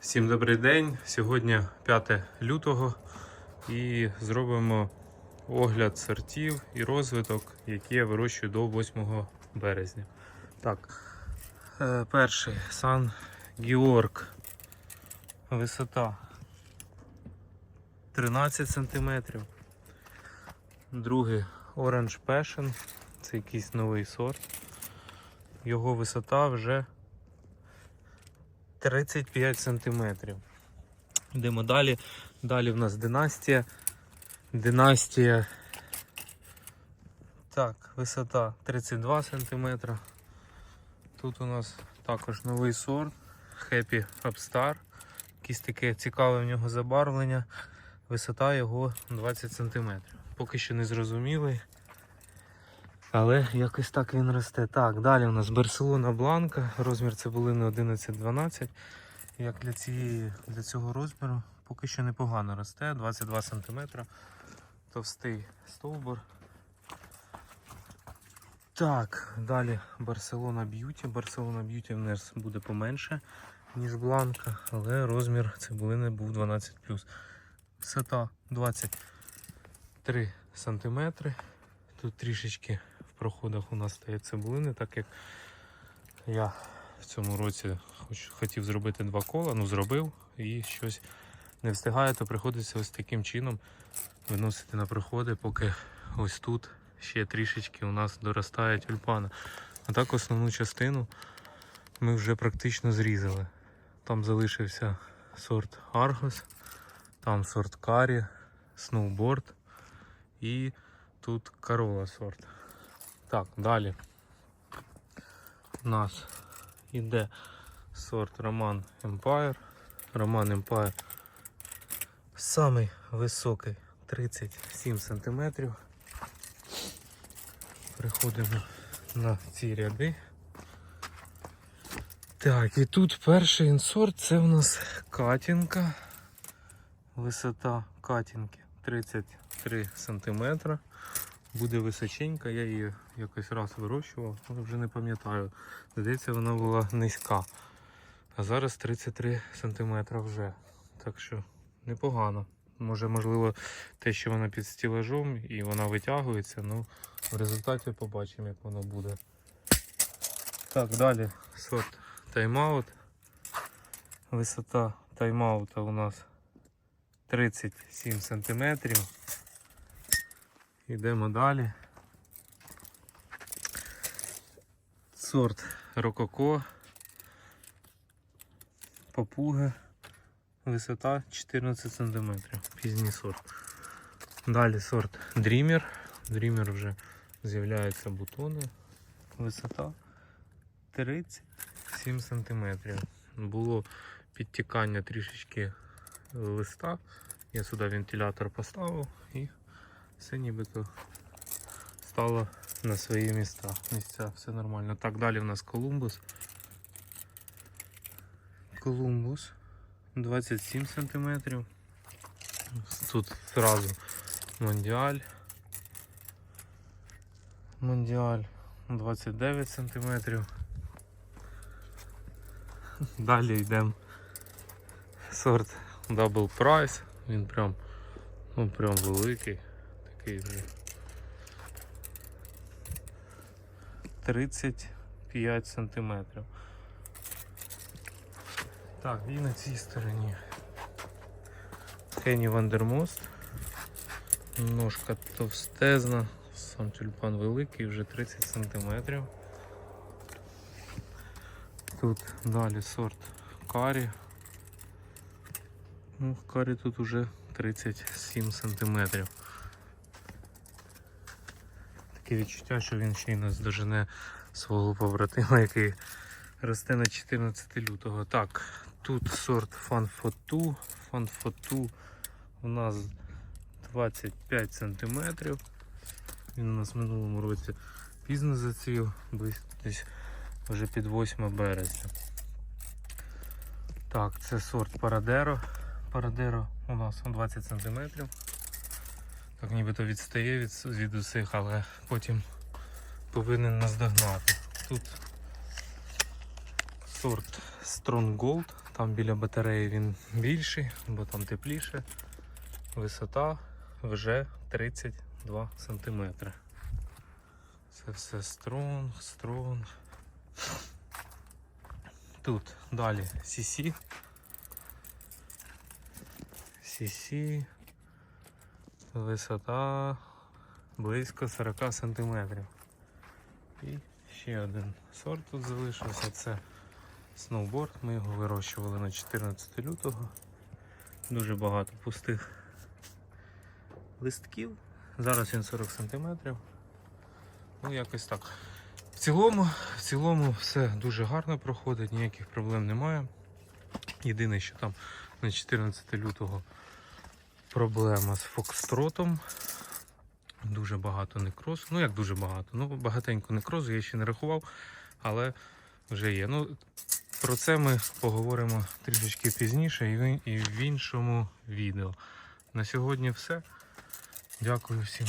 Всім добрий день. Сьогодні 5 лютого і зробимо огляд сортів і розвиток, які я вирощую до 8 березня. Так, е, перший Сан Георг. Висота 13 см. Другий Orange Passion. Це якийсь новий сорт. Його висота вже 35 сантиметрів. Йдемо далі. Далі в нас династія. Династія. Так, висота 32 сантиметра. Тут у нас також новий сорт Happy Upstar. Якесь таке цікаве в нього забарвлення. Висота його 20 сантиметрів. Поки що не зрозумілий. Але якось так він росте. Так, далі у нас Барселона Бланка, розмір цибулини 11-12. Як для, цієї, для цього розміру поки що непогано росте, 22 см. Товстий стовбур. Так, далі Барселона Б'юті. Барселона Б'юті в нас буде поменше, ніж Бланка, але розмір цибулини був 12 Висота 23 см. Тут трішечки проходах у нас стає цибулини, так як я в цьому році хоч, хотів зробити два кола, ну зробив і щось не встигає, то приходиться ось таким чином виносити на приходи, поки ось тут ще трішечки у нас доростає тюльпана. А так основну частину ми вже практично зрізали. Там залишився сорт Argos, там сорт Карі, Snowboard і тут Corolla сорт. Так, далі у нас іде сорт Роман Empire. Роман Empire самий високий 37 см. Переходимо на ці ряди. Так, і тут перший інсорт це у нас катінка. Висота катінки 33 см. Буде височенька, я її якось раз вирощував, але вже не пам'ятаю. Здається, вона була низька. А зараз 33 см вже. Так що непогано. Може, можливо, те, що вона під стілажом і вона витягується, ну в результаті побачимо, як воно буде. Так, далі сорт тайм-аут. Висота тайм-аута у нас 37 см. Йдемо далі. Сорт Рококо. Папуга. Висота 14 см. Пізній сорт. Далі сорт Dreamer. Dreamer вже з'являються бутони. Висота 37 см. Було підтікання трішечки листа. Я сюди вентилятор поставив і все нібито стало на свої міста. Місця, все нормально. Так, далі в нас Колумбус. Колумбус 27 сантиметрів. Тут зразу Мондіаль. Мондіаль 29 сантиметрів. Далі йдемо сорт Double Price. Він прям, ну прям великий. Такий вже 35 сантиметрів. Так, і на цій стороні Хені Вандермост. Ножка товстезна, сам тюльпан великий, вже 30 сантиметрів. Тут далі сорт карі. Ну, карі тут уже 37 сантиметрів. Таке відчуття, що він ще й нас дожене свого побратима, який росте на 14 лютого. Так, тут сорт Fanfotu. Fanfotu у нас 25 сантиметрів. Він у нас в минулому році пізно зацвів, десь вже під 8 березня. Так, це сорт Paradero. Paradero у нас 20 сантиметрів. Так нібито відстає від, від усіх, але потім повинен наздогнати. Тут сорт Strong Gold Там біля батареї він більший, бо там тепліше. Висота вже 32 см. Це все стронг, стронг. Тут далі CC. CC. Висота близько 40 см. І ще один сорт тут залишився. Це сноуборд. Ми його вирощували на 14 лютого. Дуже багато пустих листків. Зараз він 40 см. Ну, якось так. В цілому, в цілому все дуже гарно проходить, ніяких проблем немає. Єдине, що там на 14 лютого проблема з фокстротом. Дуже багато некрозу. Ну як дуже багато? Ну, багатенько некрозу, я ще не рахував, але вже є. Ну, про це ми поговоримо трішечки пізніше і в- іншому відео. На сьогодні все. Дякую всім